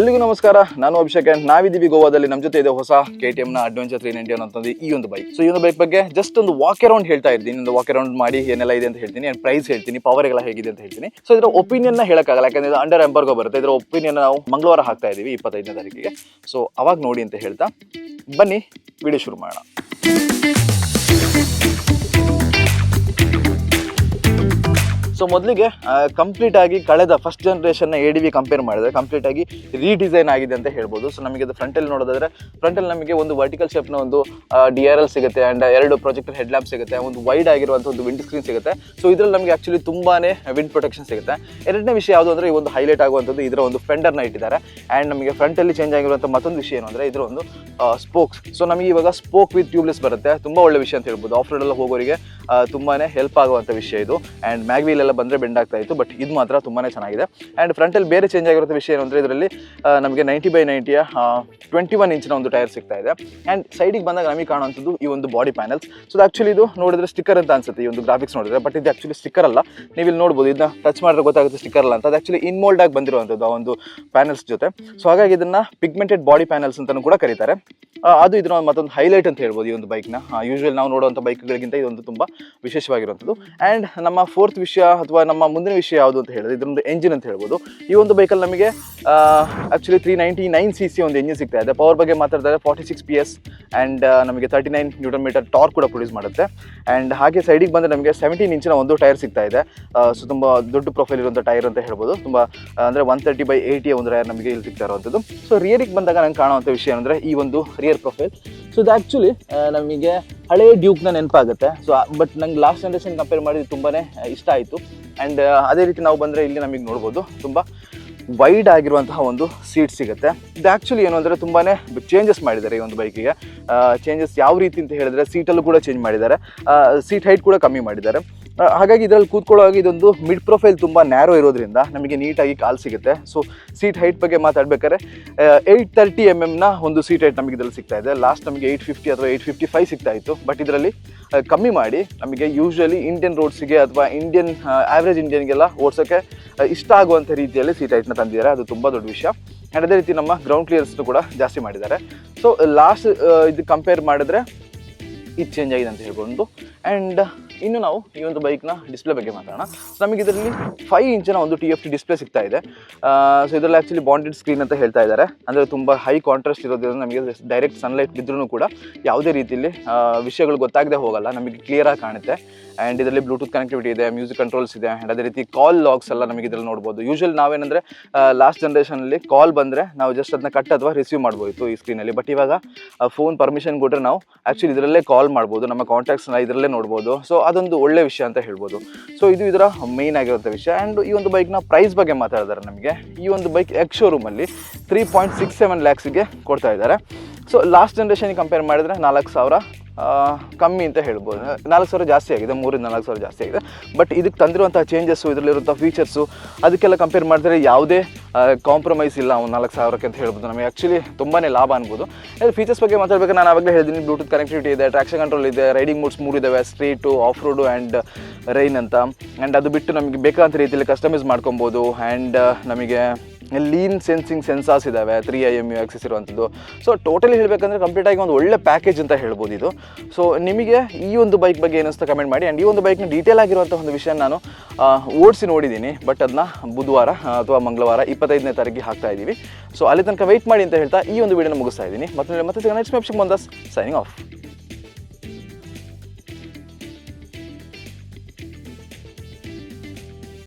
ಎಲ್ರಿಗೂ ನಮಸ್ಕಾರ. ನಾನು ಅಭಿಷೇಕ್ ಅಂಡ್ ನಾವಿದ್ದೀವಿ ಗೋವಾದಲ್ಲಿ. ನಮ್ಮ ಜೊತೆ ಇದೆ ಹೊಸ ಕೆ ಟಿ ಎಮ್ನ ಅಡ್ವೆಂಚರ್ ತ್ರೀ ನೈಂಟಿ ಅಂತಂದು ಈ ಒಂದು ಬೈಕ್ ಸೊ ಈ ಒಂದು ಬೈಕ್ ಬಗ್ಗೆ ಜಸ್ಟ್ ಒಂದು ವಾಕ್ ಅರೌಂಡ್ ಹೇಳ್ತಾ ಇದ್ದೀನಿ. ಒಂದು ವಾಕ್ ಅರೌಂಡ್ ಮಾಡಿ ಏನೆಲ್ಲ ಇದೆ ಅಂತ ಹೇಳ್ತೀನಿ. ಅಂಡ್ ಪ್ರೈಸ್ ಹೇಳ್ತೀನಿ ಪವರ್ ಎಲ್ಲ ಹೇಗಿದೆ ಅಂತ ಹೇಳ್ತೀನಿ. ಸೊ ಇದರ ಒಪಿನಿಯನ್ನ ಹೇಳಕ್ಕಾಗಲ್ಲ. ಯಾಕಂದ್ರೆ ಇದು ಅಂಡರ್ ಎಂಬರ್ಗೋ ಬರುತ್ತೆ. ಇದರ ಒಪಿನಿಯನ್ ನಾವು ಮಂಗಳವಾರ ಹಾಕ್ತಾ ಇದ್ದೀವಿ ಇಪ್ಪತ್ತೈದನೇ ತಾರೀಕಿಗೆ. ಸೊ ಅವಾಗ ನೋಡಿ ಅಂತ ಹೇಳ್ತಾ ಬನ್ನಿ ವಿಡಿಯೋ ಶುರು ಮಾಡೋಣ. ಸೊ ಮೊದಲಿಗೆ ಕಂಪ್ಲೀಟ್ ಆಗಿ ಕಳೆದ ಫಸ್ಟ್ ಜನರೇಷನ್ನ ಎ ಡಿ ವಿ ಕಂಪೇರ್ ಮಾಡಿದ್ರೆ ಕಂಪ್ಲೀಟ್ ಆಗಿ ರೀಡಿಸೈನ್ ಆಗಿದೆ ಅಂತ ಹೇಳ್ಬೋದು. ಸೊ ನಮಗೆ ಅದು ಫ್ರಂಟಲ್ಲಿ ನೋಡೋದಾದ್ರೆ ಫ್ರಂಟಲ್ಲಿ ನಮಗೆ ಒಂದು ವರ್ಟಿಕಲ್ ಶೇಪ್ನ ಒಂದು ಡಿ ಆರ್ ಎಲ್ ಸಿಗುತ್ತೆ ಆ್ಯಂಡ್ ಎರಡು ಪ್ರೊಜೆಕ್ಟರ್ ಹೆಡ್ ಲ್ಯಾಂಪ್ ಸಿಗುತ್ತೆ, ಒಂದು ವೈಡ್ ಆಗಿರುವಂಥ ಒಂದು ವಿಂಡ್ ಸ್ಕ್ರೀನ್ ಸಿಗುತ್ತೆ. ಸೊ ಇದರಲ್ಲಿ ನಮಗೆ ಆ್ಯಕ್ಚುಲಿ ತುಂಬಾನೇ ವಿಂಡ್ ಪ್ರೊಟೆಕ್ಷನ್ ಸಿಗುತ್ತೆ. ಎರಡನೇ ವಿಷಯ ಯಾವುದು ಅಂದರೆ, ಈ ಒಂದು ಹೈಲೈಟ್ ಆಗುವಂಥದ್ದು ಇದರ ಒಂದು ಫೆಂಡರ್ನ ಇಟ್ಟಿದ್ದಾರೆ. ಆ್ಯಂಡ್ ನಮಗೆ ಫ್ರಂಟಲ್ಲಿ ಚೇಂಜ್ ಆಗಿರುವಂಥ ಮತ್ತೊಂದು ವಿಷಯ ಏನು ಅಂದರೆ, ಇದರ ಒಂದು ಸ್ಪೋಕ್ಸ್ ಸೊ ನಮಗೆ ಇವಾಗ ಸ್ಪೋಕ್ ವಿತ್ ಟ್ಯೂಬ್ಲೆಸ್ ಬರುತ್ತೆ. ತುಂಬ ಒಳ್ಳೆ ವಿಷಯ ಅಂತ ಹೇಳ್ಬೋದು. ಆಫ್ ಎಲ್ಲ ಹೋಗೋರಿಗೆ ತುಂಬಾ ಹೆಲ್ಪ್ ಆಗುವಂಥ ವಿಷಯ ಇದು. ಆ್ಯಂಡ್ ಮ್ಯಾಗ್ವೀಲ್ ಎಲ್ಲ ಬಂದರೆ ಬೆಂಡ್ ಆಗ್ತಾ ಇತ್ತು, ಬಟ್ ಇದು ಮಾತ್ರ ತುಂಬಾನೇ ಚೆನ್ನಾಗಿದೆ. ಆ್ಯಂಡ್ ಫ್ರಂಟಲ್ಲಿ ಬೇರೆ ಚೇಂಜ್ ಆಗಿರೋ ವಿಷಯ ಏನು ಅಂದರೆ ಇದರಲ್ಲಿ ನಮಗೆ ನೈಂಟಿ ಬೈ ನೈಂಟಿಯ ಟ್ವೆಂಟಿ ಒನ್ ಇಂಚಿನ ಒಂದು ಟೈರ್ ಸಿಗ್ತಾ ಇದೆ. ಆ್ಯಂಡ್ ಸೈಡಿಗೆ ಬಂದಾಗ ನಮಗೆ ಕಾಣುವಂಥದ್ದು ಈ ಒಂದು ಬಾಡಿ ಪ್ಯಾನಲ್ಸ್ ಸೊ ಆ್ಯಕ್ಚುಲಿ ಇದು ನೋಡಿದ್ರೆ ಸ್ಟಿಕ್ಕರ್ ಅಂತ ಅನ್ಸುತ್ತೆ ಈ ಒಂದು ಗ್ರಾಫಿಕ್ಸ್ ನೋಡಿದ್ರೆ ಬಟ್ ಇದು ಆ್ಯಕ್ಚುಲಿ ಸ್ಟಿಕ್ಕರ್ ಅಲ್ಲ. ನೀವು ಇಲ್ಲಿ ನೋಡ್ಬೋದು, ಇದನ್ನ ಟಚ್ ಮಾಡಿದ್ರೆ ಗೊತ್ತಾಗುತ್ತೆ ಸ್ಟಿಕ್ಕರ್ ಅಲ್ಲ ಅಂತ. ಅದು ಆ್ಯಕ್ಚುಲಿ ಇನ್ಮೋಲ್ಡ್ ಆಗಿ ಬಂದಿರುವಂಥದ್ದು ಆ ಒಂದು ಪ್ಯಾನಲ್ಸ್ ಜೊತೆ. ಸೊ ಹಾಗಾಗಿ ಇದನ್ನ ಪಿಗ್ಮೆಂಟೆಡ್ ಬಾಡಿ ಪ್ಯಾನಲ್ಸ್ ಅಂತಲೂ ಕೂಡ ಕರೀತಾರೆ. ಅದು ಇದರ ಮತ್ತೊಂದು ಹೈಲೈಟ್ ಅಂತ ಹೇಳ್ಬೋದು ಈ ಒಂದು ಬೈಕ್ನ ಯೂಶ್ವಲ್ ನಾವು ನೋಡುವಂಥ ಬೈಕ್ಗಳಿಗಿಂತ ಇದೊಂದು ತುಂಬ ವಿಶೇಷವಾಗಿರುವಂಥದ್ದು. ಆ್ಯಂಡ್ ನಮ್ಮ ಫೋರ್ತ್ ವಿಷಯ ಅಥವಾ ನಮ್ಮ ಮುಂದಿನ ವಿಷಯ ಯಾವುದು ಅಂತ ಹೇಳಿದ್ರೆ, ಇದೊಂದು ಎಂಜಿನ್ ಅಂತ ಹೇಳ್ಬೋದು. ಈ ಒಂದು ಬೈಕಲ್ಲಿ ನಮಗೆ actually three ninety nine C C ಒಂದು ಎಂಜಿನ್ ಸಿಗ್ತಾ ಇದೆ. ಪವರ್ ಬಗ್ಗೆ ಮಾತಾಡ್ತಾರೆ forty six P S and ನಮಗೆ thirty nine newton metre torque ಕೂಡ ಪ್ರೊಡ್ಯೂಸ್ ಮಾಡುತ್ತೆ. ಆ್ಯಂಡ್ ಹಾಗೆ ಸೈಡಿಗೆ ಬಂದರೆ ನಮಗೆ ಸೆವೆಂಟೀನ್ ಇಂಚಿನ ಒಂದು ಟೈರ್ ಸಿಗ್ತಾ ಇದೆ. ಸೊ ತುಂಬ ದೊಡ್ಡ ಪ್ರೊಫೈಲ್ ಇರುವಂಥ ಟೈರ್ ಅಂತ ಹೇಳ್ಬೋದು. ತುಂಬ ಅಂದರೆ ಒನ್ ತರ್ಟಿ ಬೈ ಏಯ್ಟಿಯ ಒಂದು ಟೈರ್ ನಮಗೆ ಇಲ್ಲಿ ಸಿಗ್ತಾ ಇರುವಂಥದ್ದು. ಸೊ ರಿಯರಿಗೆ ಬಂದಾಗ ನಂಗೆ ಕಾಣುವಂಥ ವಿಷಯ ಅಂದರೆ ಈ ಒಂದು ರಿಯರ್ ಪ್ರೊಫೈಲ್ ಸೊ ಇದು ಆ್ಯಕ್ಚುಲಿ ನಮಗೆ ಹಳೆ ಡ್ಯೂಕ್ನ ನೆನಪಾಗುತ್ತೆ. ಸೊ ಬಟ್ ನಂಗೆ ಲಾಸ್ಟ್ ಜನ್ರೇಷನ್ ಕಂಪೇರ್ ಮಾಡಿದ್ರೆ ತುಂಬಾ ಇಷ್ಟ ಆಯಿತು. ಆ್ಯಂಡ್ ಅದೇ ರೀತಿ ನಾವು ಬಂದರೆ ಇಲ್ಲಿ ನಮಗೆ ನೋಡ್ಬೋದು. ತುಂಬ ವೈಡ್ ಆಗಿರುವಂತಹ ಒಂದು ಸೀಟ್ ಸಿಗುತ್ತೆ. ಇದು ಆ್ಯಕ್ಚುಲಿ ಏನು ಅಂದರೆ ತುಂಬಾ ಚೇಂಜಸ್ ಮಾಡಿದ್ದಾರೆ ಈ ಒಂದು ಬೈಕಿಗೆ ಚೇಂಜಸ್ ಯಾವ ರೀತಿ ಅಂತ ಹೇಳಿದ್ರೆ ಸೀಟಲ್ಲೂ ಕೂಡ ಚೇಂಜ್ ಮಾಡಿದ್ದಾರೆ. ಸೀಟ್ ಹೈಟ್ ಕೂಡ ಕಮ್ಮಿ ಮಾಡಿದ್ದಾರೆ. ಹಾಗಾಗಿ ಇದರಲ್ಲಿ ಕೂತ್ಕೊಳ್ಳೋವಾಗ ಇದೊಂದು ಮಿಡ್ ಪ್ರೊಫೈಲ್ ತುಂಬ ನ್ಯಾರೋ ಇರೋದ್ರಿಂದ ನಮಗೆ ನೀಟಾಗಿ ಕಾಲ್ ಸಿಗುತ್ತೆ. ಸೊ ಸೀಟ್ ಹೈಟ್ ಬಗ್ಗೆ ಮಾತಾಡ್ಬೇಕಾದ್ರೆ ಏಯ್ಟ್ ತರ್ಟಿ ಎಂ ಎಮ್ನ ಒಂದು ಸೀಟ್ ಹೈಟ್ ನಮಗೆ ಇದರಲ್ಲಿ ಸಿಗ್ತಾ ಇದೆ. ಲಾಸ್ಟ್ ನಮಗೆ ಏಯ್ಟ್ ಫಿಫ್ಟಿ ಅಥವಾ ಏಯ್ಟ್ ಫಿಫ್ಟಿ ಫೈವ್ ಸಿಗ್ತಾ ಇತ್ತು. ಬಟ್ ಇದರಲ್ಲಿ ಕಮ್ಮಿ ಮಾಡಿ ನಮಗೆ ಯೂಶ್ವಲಿ ಇಂಡಿಯನ್ ರೋಡ್ಸಿಗೆ ಅಥವಾ ಇಂಡಿಯನ್ ಆವ್ರೇಜ್ ಇಂಡಿಯನ್ಗೆಲ್ಲ ಓಡಿಸೋಕ್ಕೆ ಇಷ್ಟ ಆಗುವಂಥ ರೀತಿಯಲ್ಲಿ ಸೀಟ್ ಹೈಟ್ನ ತಂದಿದ್ದಾರೆ. ಅದು ತುಂಬ ದೊಡ್ಡ ವಿಷಯ. ಆ್ಯಂಡ್ ಅದೇ ರೀತಿ ನಮ್ಮ ಗ್ರೌಂಡ್ ಕ್ಲಿಯರ್ಸ್ನು ಕೂಡ ಜಾಸ್ತಿ ಮಾಡಿದ್ದಾರೆ. ಸೊ ಲಾಸ್ಟ್ ಇದು ಕಂಪೇರ್ ಮಾಡಿದ್ರೆ, ಇದು ಚೇಂಜ್ ಆಗಿದೆ ಅಂತ ಹೇಳ್ಬೋದು ಆ್ಯಂಡ್ ಇನ್ನು ನಾವು ಈ ಒಂದು ಬೈಕ್ನ ಡಿಸ್ಪ್ಲೇ ಬಗ್ಗೆ ಮಾತಾಡೋಣ. ಸೊ ನಮಗೆ ಇದರಲ್ಲಿ ಫೈವ್ ಇಂಚಿನ ಒಂದು ಟಿ ಎಫ್ ಟಿ ಡಿಸ್ಪ್ಲೇ ಸಿಗ್ತಾ ಇದೆ. ಸೊ ಇದರಲ್ಲಿ ಆ್ಯಕ್ಚುಲಿ ಬಾಂಡೆಡ್ ಸ್ಕ್ರೀನ್ ಅಂತ ಹೇಳ್ತಾ ಇದ್ದಾರೆ. ಅಂದರೆ ತುಂಬ ಹೈ ಕಾಂಟ್ರಾಸ್ಟ್ ಇರೋದ್ರಿಂದ ನಮಗೆ ಡೈರೆಕ್ಟ್ ಸನ್ಲೈಟ್ ಬಿದ್ದರೂ ಕೂಡ ಯಾವುದೇ ರೀತಿಯಲ್ಲಿ ವಿಷಯಗಳು ಗೊತ್ತಾಗದೆ ಹೋಗಲ್ಲ. ನಮಗೆ ಕ್ಲಿಯರಾಗಿ ಕಾಣುತ್ತೆ. ಆ್ಯಂಡ್ ಇದರಲ್ಲಿ ಬ್ಲೂಟೂತ್ ಕನೆಕ್ಟಿವಿಟಿ ಇದೆ ಮ್ಯೂಸಿಕ್ ಕಂಟ್ರೋಲ್ಸ್ ಇದೆ ಆ್ಯಂಡ್ ಅದೇ ರೀತಿ ಕಾಲ್ ಲಾಗ್ಸ್ ಎಲ್ಲ ನಮಗೆ ಇದರಲ್ಲಿ ನೋಡ್ಬೋದು. ಯೂಶುವಲ್ ನಾವೇನಂದರೆ ಲಾಸ್ಟ್ ಜನ್ರೇಷನಲ್ಲಿ ಕಾಲ್ ಬಂದರೆ ನಾವು ಜಸ್ಟ್ ಅದನ್ನ ಕಟ್ ಅಥವಾ ರಿಸೀವ್ ಮಾಡ್ಬೋದು ಈ ಸ್ಕ್ರೀನಲ್ಲಿ ಬಟ್ ಇವಾಗ ಫೋನ್ ಪರ್ಮಿಷನ್ ಕೊಟ್ಟರೆ ನಾವು ಆ್ಯಕ್ಚುಲಿ ಇದರಲ್ಲೇ ಕಾಲ್ ಮಾಡ್ಬೋದು. ನಮ್ಮ ಕಾಂಟ್ಯಾಕ್ಟ್ಸ್ನ ಇದರಲ್ಲೇ ನೋಡ್ಬೋದು. ಸೊ ಅದೊಂದು ಒಳ್ಳೆ ವಿಷಯ ಅಂತ ಹೇಳ್ಬೋದು. ಸೊ ಇದು ಇದರ ಮೇಯ್ನ್ ಆಗಿರುವಂಥ ವಿಷಯ. ಆ್ಯಂಡ್ ಈ ಒಂದು ಬೈಕ್ನ ಪ್ರೈಸ್ ಬಗ್ಗೆ ಮಾತಾಡಿದ್ದಾರೆ ನಮಗೆ. ಈ ಒಂದು ಬೈಕ್ ಎಕ್ ಶೋರೂಮಲ್ಲಿ ತ್ರೀ ಪಾಯಿಂಟ್ ಸಿಕ್ಸ್ ಸೆವೆನ್ ಲ್ಯಾಕ್ಸಿಗೆ ಕೊಡ್ತಾ ಇದ್ದಾರೆ. ಸೊ ಲಾಸ್ಟ್ ಜನ್ರೇಷನ್ಗೆ ಕಂಪೇರ್ ಮಾಡಿದ್ರೆ ನಾಲ್ಕು ಸಾವಿರ ಕಮ್ಮಿ ಅಂತ ಹೇಳ್ಬೋದು. ನಾಲ್ಕು ಸಾವಿರ ಜಾಸ್ತಿ ಆಗಿದೆ, ಮೂರಿಂದ ನಾಲ್ಕು ಸಾವಿರ ಜಾಸ್ತಿ ಆಗಿದೆ. ಬಟ್ ಇದಕ್ಕೆ ತಂದಿರುವಂಥ ಚೇಂಜಸ್ಸು ಇದರಲ್ಲಿರುವಂಥ ಫೀಚರ್ಸು ಅದಕ್ಕೆಲ್ಲ ಕಂಪೇರ್ ಮಾಡಿದ್ರೆ ಯಾವುದೇ ಕಾಂಪ್ರಮೈಸ್ ಇಲ್ಲ ಒಂದು ನಾಲ್ಕು ಸಾವಿರಕ್ಕೆ ಅಂತ ಹೇಳ್ಬೋದು ನಮಗೆ. ಆ್ಯಕ್ಚುಲಿ ತುಂಬಾ ಲಾಭ ಅನ್ಬೋದು. ಫೀಚರ್ಸ್ ಬಗ್ಗೆ ಮಾತಾಡಬೇಕು ನಾನು ಆವಾಗಲೇ ಹೇಳಿದ್ದೀನಿ ಬ್ಲೂಟೂತ್ ಕನೆಕ್ಟಿವಿಟಿ ಇದೆ ಟ್ರಾಕ್ಷನ್ ಕಂಟ್ರೋಲ್ ಇದೆ ರೈಡಿಂಗ್ ಮೂಡ್ಸ್ ಮೂರು street off road and rain ಅಂತ. ಆ್ಯಂಡ್ ಅದು ಬಿಟ್ಟು ನಮಗೆ ಬೇಕಾದಂಥ ರೀತಿಯಲ್ಲಿ ಕಸ್ಟಮೈಸ್ ಮಾಡ್ಕೊಬೋದು. ಆ್ಯಂಡ್ ನಮಗೆ ಲೀನ್ ಸೆನ್ಸಿಂಗ್ ಸೆನ್ಸಾರ್ಸ್ ಇದ್ದಾವೆ three I M U axes ಇರುವಂಥದ್ದು. ಸೊ ಟೋಟಲಿ ಹೇಳಬೇಕಂದ್ರೆ ಕಂಪ್ಲೀಟಾಗಿ ಒಂದು ಒಳ್ಳೆ ಪ್ಯಾಕೇಜ್ ಅಂತ ಹೇಳ್ಬೋದು ಇದು. ಸೊ ನಿಮಗೆ ಈ ಒಂದು ಬೈಕ್ ಬಗ್ಗೆ ಏನಿಸ್ತಾ ಕಮೆಂಟ್ ಮಾಡಿ. ಆ್ಯಂಡ್ ಈ ಒಂದು ಬೈಕ್ನ ಡೀಟೇಲ್ ಆಗಿರುವಂಥ ಒಂದು ವಿಷಯ ನಾನು ಓಡಿಸಿ ನೋಡಿದ್ದೀನಿ. ಬಟ್ ಅದನ್ನ ಬುಧವಾರ ಅಥವಾ ಮಂಗಳವಾರ ಇಪ್ಪತ್ತೈದನೇ ತಾರೀಕಿಗೆ ಹಾಕ್ತಾ ಇದ್ದೀವಿ. ಸೊ ಅಲ್ಲಿ ತನಕ ವೆಯ್ಟ್ ಮಾಡಿ ಅಂತ ಹೇಳ್ತಾ ಈ ಒಂದು ವಿಡಿಯೋನ ಮುಗಿಸ್ತಾ ಇದ್ದೀನಿ. ಮತ್ತೆ ಮತ್ತೆ ನೆಕ್ಸ್ಟ್ ಮೆಪ್ಸಿಗೆ ಬಂದಾಸ್ ಸೈನಿಂಗ್ ಆಫ್